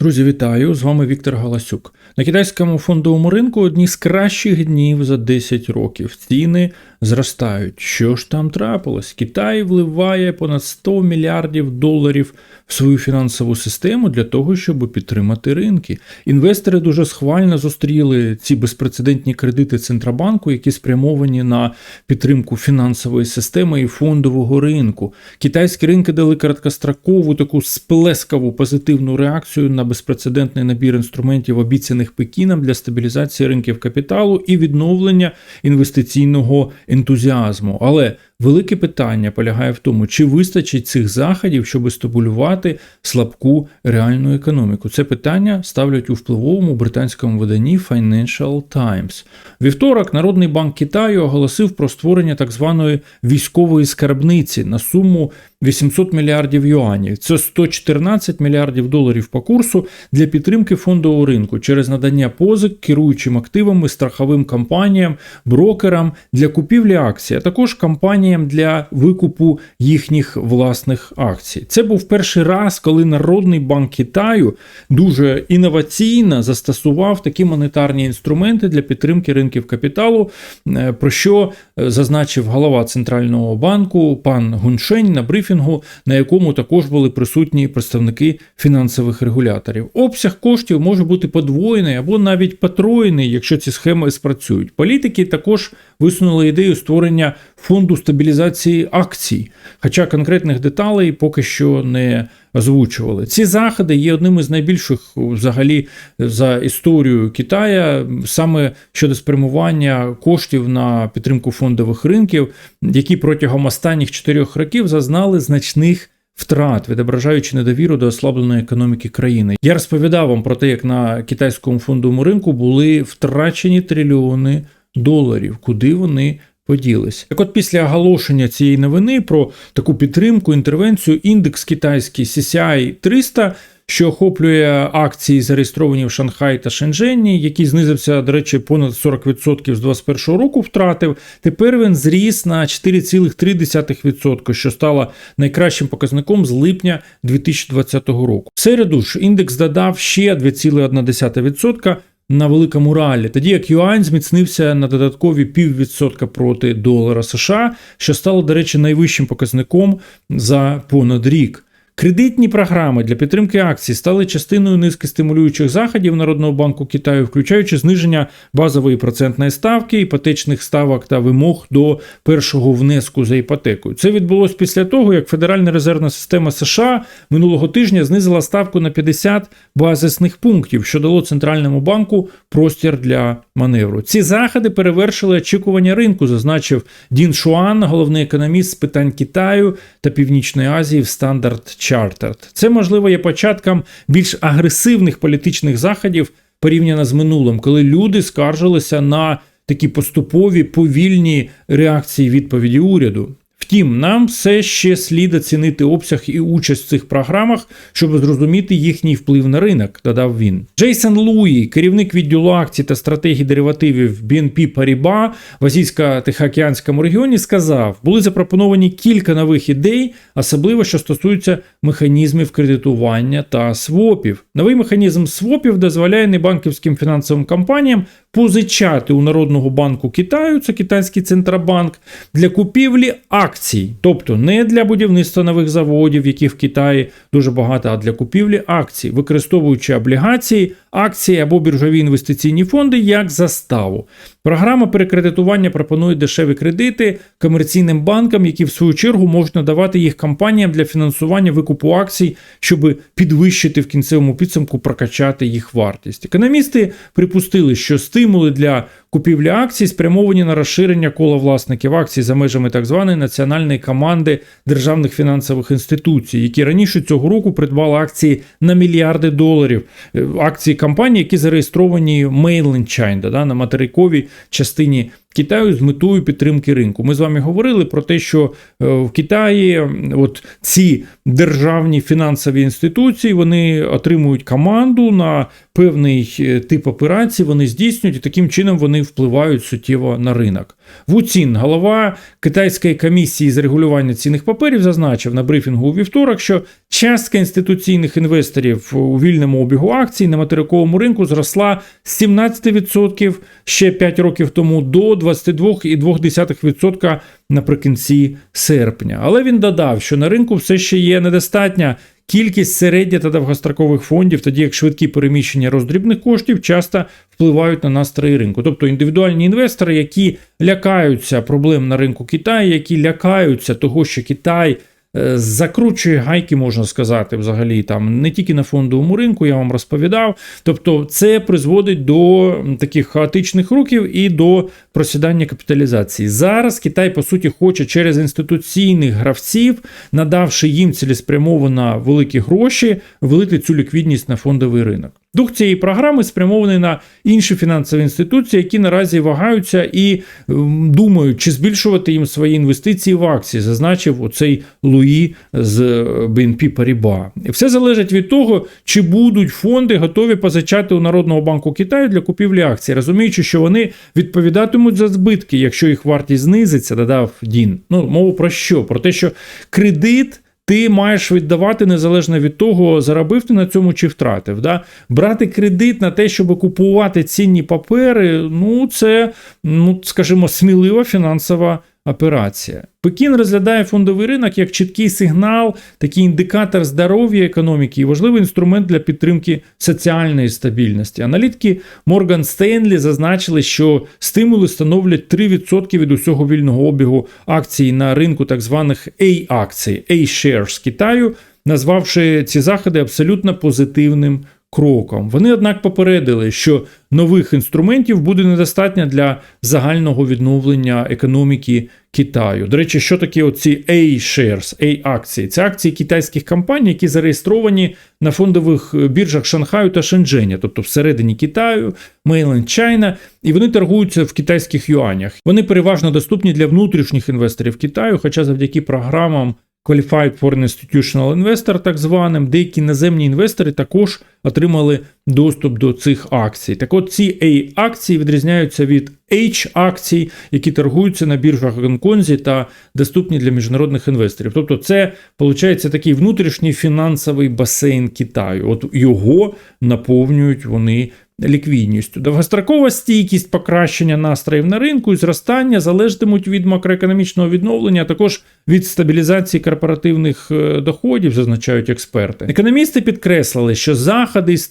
Друзі, вітаю! З вами Віктор Галасюк. На китайському фондовому ринку одні з кращих днів за 10 років. Ціни зростають. Що ж там трапилось? Китай вливає понад 100 мільярдів доларів в свою фінансову систему для того, щоб підтримати ринки. Інвестори дуже схвально зустріли ці безпрецедентні кредити Центробанку, які спрямовані на підтримку фінансової системи і фондового ринку. Китайські ринки дали короткострокову таку сплескаву позитивну реакцію на безпрецедентний набір інструментів, обіцяних Пекіном для стабілізації ринків капіталу і відновлення інвестиційного ентузіазму. Але велике питання полягає в тому, чи вистачить цих заходів, щоб стимулювати слабку реальну економіку. Це питання ставлять у впливовому британському виданні Financial Times. Вівторок Народний банк Китаю оголосив про створення так званої військової скарбниці на суму 800 мільярдів юанів. Це 114 мільярдів доларів по курсу для підтримки фондового ринку через надання позик керуючим активами, страховим компаніям, брокерам для купівлі акцій, а також компаніям для викупу їхніх власних акцій. Це був перший раз, коли Народний банк Китаю дуже інноваційно застосував такі монетарні інструменти для підтримки ринків капіталу, е, про що е, зазначив голова центрального банку пан Гуншень на брифінгу, на якому також були присутні представники фінансових регуляторів. Обсяг коштів може бути подвоєний або навіть потроєний, якщо ці схеми спрацюють. Політики також висунули ідею створення фонду стабілізації акцій, хоча конкретних деталей поки що не озвучували. Ці заходи є одним із найбільших взагалі за історію Китая, саме щодо спрямування коштів на підтримку фондових ринків, які протягом останніх чотирьох років зазнали значних. Втрат, відображаючи недовіру до ослабленої економіки країни. Я розповідав вам про те, як на китайському фондовому ринку були втрачені трильйони доларів, куди вони поділись. Так от після оголошення цієї новини про таку підтримку, інтервенцію, індекс китайський CCI 300 що охоплює акції, зареєстровані в Шанхаї та Шенжені, який знизився, до речі, понад 40% з 2021 року втратив. Тепер він зріс на 4,3%, що стало найкращим показником з липня 2020 року. В середу ж індекс додав ще 2,1% на великому ралі, тоді як юань зміцнився на додаткові піввідсотка проти долара США, що стало, до речі, найвищим показником за понад рік. Кредитні програми для підтримки акцій стали частиною низки стимулюючих заходів Народного банку Китаю, включаючи зниження базової процентної ставки, іпотечних ставок та вимог до першого внеску за іпотекою. Це відбулось після того, як Федеральна резервна система США минулого тижня знизила ставку на 50 базисних пунктів, що дало центральному банку простір для маневру. Ці заходи перевершили очікування ринку, зазначив Дін Шуан, головний економіст з питань Китаю та Північної Азії в стандарт. Chartered. Це, можливо, є початком більш агресивних політичних заходів порівняно з минулим, коли люди скаржилися на такі поступові повільні реакції відповіді уряду. Втім, нам все ще слід оцінити обсяг і участь в цих програмах, щоб зрозуміти їхній вплив на ринок, додав він. Джейсон Луї, керівник відділу акцій та стратегії деривативів BNP Paribas в азійсько-тихоокеанському регіоні, сказав, були запропоновані кілька нових ідей, особливо що стосується механізмів кредитування та свопів. Новий механізм свопів дозволяє небанківським фінансовим компаніям позичати у Народного банку Китаю, це китайський центробанк, для купівлі акцій, тобто не для будівництва нових заводів, які в Китаї дуже багато, а для купівлі акцій, використовуючи облігації, акції або біржові інвестиційні фонди як заставу. Програма перекредитування пропонує дешеві кредити комерційним банкам, які в свою чергу можуть надавати їх компаніям для фінансування викупу акцій, щоб підвищити в кінцевому підсумку прокачати їх вартість. Економісти припустили, що стимули для купівлі акцій спрямовані на розширення кола власників акцій за межами так званої національної команди державних фінансових інституцій, які раніше цього року придбали акції на мільярди доларів, е, акції компаній, які зареєстровані Mainland China, да, на материковій частині Китаю з метою підтримки ринку. Ми з вами говорили про те, що е, в Китаї от ці державні фінансові інституції вони отримують команду на певний е, тип операцій, вони здійснюють і таким чином вони впливають суттєво на ринок. Ву Цін, голова китайської комісії з регулювання цінних паперів, зазначив на брифінгу у вівторок, що частка інституційних інвесторів у вільному обігу акцій на материковому ринку зросла з 17% ще 5 років тому до 22,2% наприкінці серпня. Але він додав, що на ринку все ще є недостатня кількість середня та довгострокових фондів, тоді як швидкі переміщення роздрібних коштів часто впливають на настрої ринку. Тобто індивідуальні інвестори, які лякаються проблем на ринку Китаю, які лякаються того, що Китай. Е, Закручує гайки, можна сказати, взагалі там не тільки на фондовому ринку, я вам розповідав. Тобто, це призводить до таких хаотичних рухів і до просідання капіталізації. Зараз Китай, по суті, хоче через інституційних гравців, надавши їм цілеспрямовано великі гроші, вилити цю ліквідність на фондовий ринок. Дух цієї програми спрямований на інші фінансові інституції, які наразі вагаються і ем, думають, чи збільшувати їм свої інвестиції в акції, зазначив оцей Луї з е, BNP Paribas. Все залежить від того, чи будуть фонди готові позичати у Народного банку Китаю для купівлі акцій, розуміючи, що вони відповідатимуть за збитки, якщо їх вартість знизиться, додав Дін. Ну, мову про що? Про те, що кредит. Ти маєш віддавати незалежно від того, заробив ти на цьому чи втратив. Да? Брати кредит на те, щоб купувати цінні папери, ну це, ну, скажімо, смілива фінансова операція. Пекін розглядає фондовий ринок як чіткий сигнал, такий індикатор здоров'я економіки і важливий інструмент для підтримки соціальної стабільності. Аналітики Морган Стейнлі зазначили, що стимули становлять 3% від усього вільного обігу акцій на ринку так званих A-акцій, A-shares Китаю, назвавши ці заходи абсолютно позитивним кроком. Вони, однак, попередили, що нових інструментів буде недостатньо для загального відновлення економіки Китаю. До речі, що таке оці A-shares, A-акції? Це акції китайських компаній, які зареєстровані на фондових біржах Шанхаю та Шендженя, тобто всередині Китаю, Mainland China, і вони торгуються в китайських юанях. Вони переважно доступні для внутрішніх інвесторів Китаю, хоча завдяки програмам Qualified Foreign Institutional Investor, так званим, деякі наземні інвестори також отримали доступ до цих акцій. Так от ці A-акції відрізняються від H-акцій, які торгуються на біржах Гонконзі та доступні для міжнародних інвесторів. Тобто, це виходить такий внутрішній фінансовий басейн Китаю. От його наповнюють вони ліквідністю. Довгострокова стійкість покращення настроїв на ринку і зростання залежатимуть від макроекономічного відновлення, а також від стабілізації корпоративних е, доходів, зазначають експерти. Економісти підкреслили, що заходи із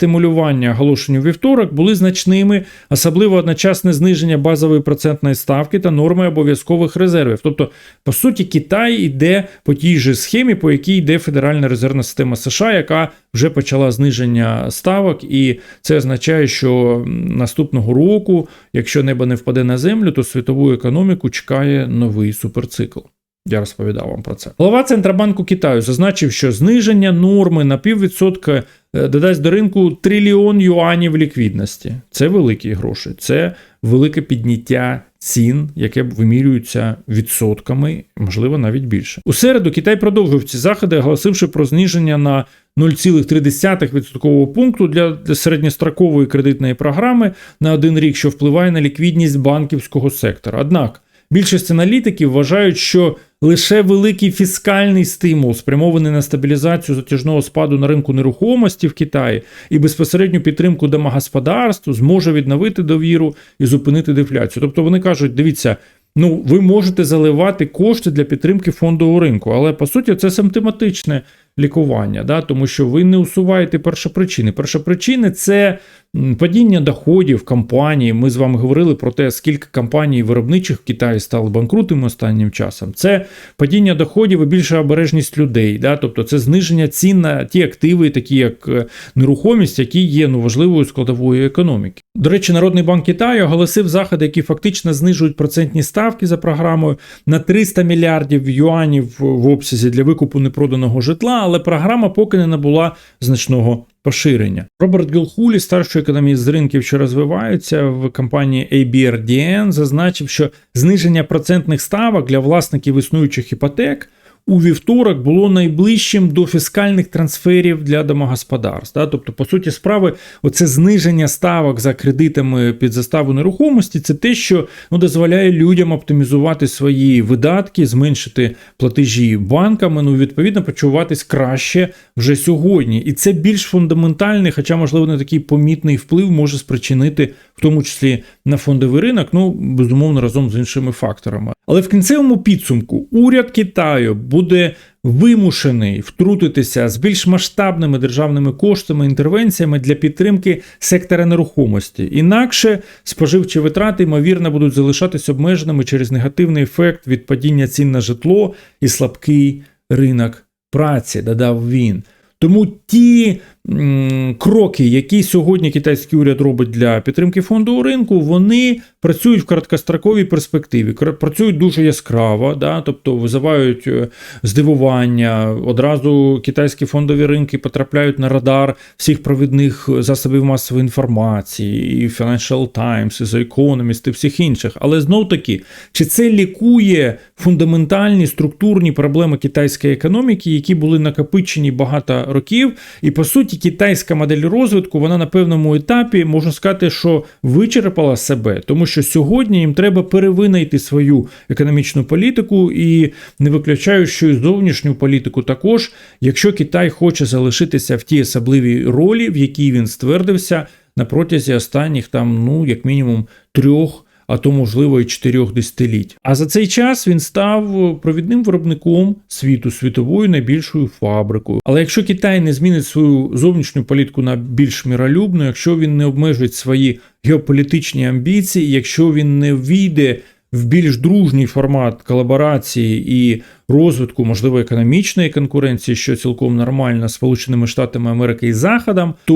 стимулювання оголошені у вівторок були значними, особливо одночасне зниження базової процентної ставки та норми обов'язкових резервів. Тобто, по суті, Китай йде по тій же схемі, по якій йде Федеральна резервна система США, яка вже почала зниження ставок, і це означає, що наступного року, якщо небо не впаде на землю, то світову економіку чекає новий суперцикл. Я розповідав вам про це. Голова Центробанку Китаю зазначив, що зниження норми на піввідсотка е, додасть до ринку трильйон юанів ліквідності. Це великі гроші, це велике підняття цін, яке вимірюється відсотками, можливо, навіть більше. У середу Китай продовжив ці заходи, оголосивши про зниження на 0,3 відсоткового пункту для для середньострокової кредитної програми на один рік, що впливає на ліквідність банківського сектора. Однак більшість аналітиків вважають, що лише великий фіскальний стимул, спрямований на стабілізацію затяжного спаду на ринку нерухомості в Китаї і безпосередню підтримку домогосподарств, зможе відновити довіру і зупинити дефляцію. Тобто вони кажуть: дивіться. Ну, ви можете заливати кошти для підтримки фондового ринку, але по суті це симптоматичне лікування, да? тому що ви не усуваєте першопричини. Першопричини це падіння доходів компаній. Ми з вами говорили про те, скільки компаній виробничих в Китаї стали банкрутами останнім часом. Це падіння доходів і більша обережність людей. Да? Тобто це зниження цін на ті активи, такі як е, нерухомість, які є ну, важливою складовою економіки. До речі, Народний банк Китаю оголосив заходи, які фактично знижують процентні ставки за програмою на 300 мільярдів юанів в обсязі для викупу непроданого житла, але програма поки не набула значного поширення. Роберт Гілхулі, старший економіст з ринків, що розвиваються в компанії ABRDN, зазначив, що зниження процентних ставок для власників існуючих іпотек. У вівторок було найближчим до фіскальних трансферів для домогосподарств. Да? Тобто, по суті справи, оце зниження ставок за кредитами під заставу нерухомості це те, що ну, дозволяє людям оптимізувати свої видатки, зменшити платежі банками, ну відповідно почуватись краще вже сьогодні. І це більш фундаментальний, хоча, можливо, не такий помітний вплив може спричинити, в тому числі на фондовий ринок, ну безумовно разом з іншими факторами. Але в кінцевому підсумку уряд Китаю буде вимушений втрутитися з більш масштабними державними коштами інтервенціями для підтримки сектора нерухомості. Інакше споживчі витрати ймовірно будуть залишатись обмеженими через негативний ефект від падіння цін на житло і слабкий ринок праці, додав він. Тому ті кроки, які сьогодні китайський уряд робить для підтримки фондового ринку, вони працюють в короткостроковій перспективі, працюють дуже яскраво, да, тобто визивають е, здивування. Одразу китайські фондові ринки потрапляють на радар всіх провідних засобів масової інформації, і Financial Times, і The Economist, і всіх інших. Але знов таки, чи це лікує фундаментальні структурні проблеми китайської економіки, які були накопичені багато років, і по суті, китайська модель розвитку вона на певному етапі можна сказати, що вичерпала себе, тому що сьогодні їм треба перевинайти свою економічну політику і не виключаю, що і зовнішню політику також, якщо Китай хоче залишитися в тій особливій ролі, в якій він ствердився на протязі останніх там, ну як мінімум трьох а то, можливо, і чотирьох десятиліть. А за цей час він став провідним виробником світу, світовою найбільшою фабрикою. Але якщо Китай не змінить свою зовнішню політику на більш міролюбну, якщо він не обмежить свої геополітичні амбіції, якщо він не війде в більш дружній формат колаборації і розвитку, можливо, економічної конкуренції, що цілком нормально Сполученими Штатами Америки і Заходом, то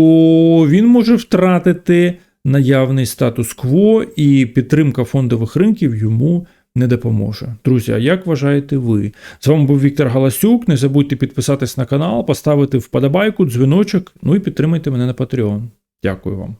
він може втратити наявний статус-кво і підтримка фондових ринків йому не допоможе. Друзі, а як вважаєте ви? З вами був Віктор Галасюк. Не забудьте підписатись на канал, поставити вподобайку, дзвіночок, ну і підтримайте мене на Patreon. Дякую вам.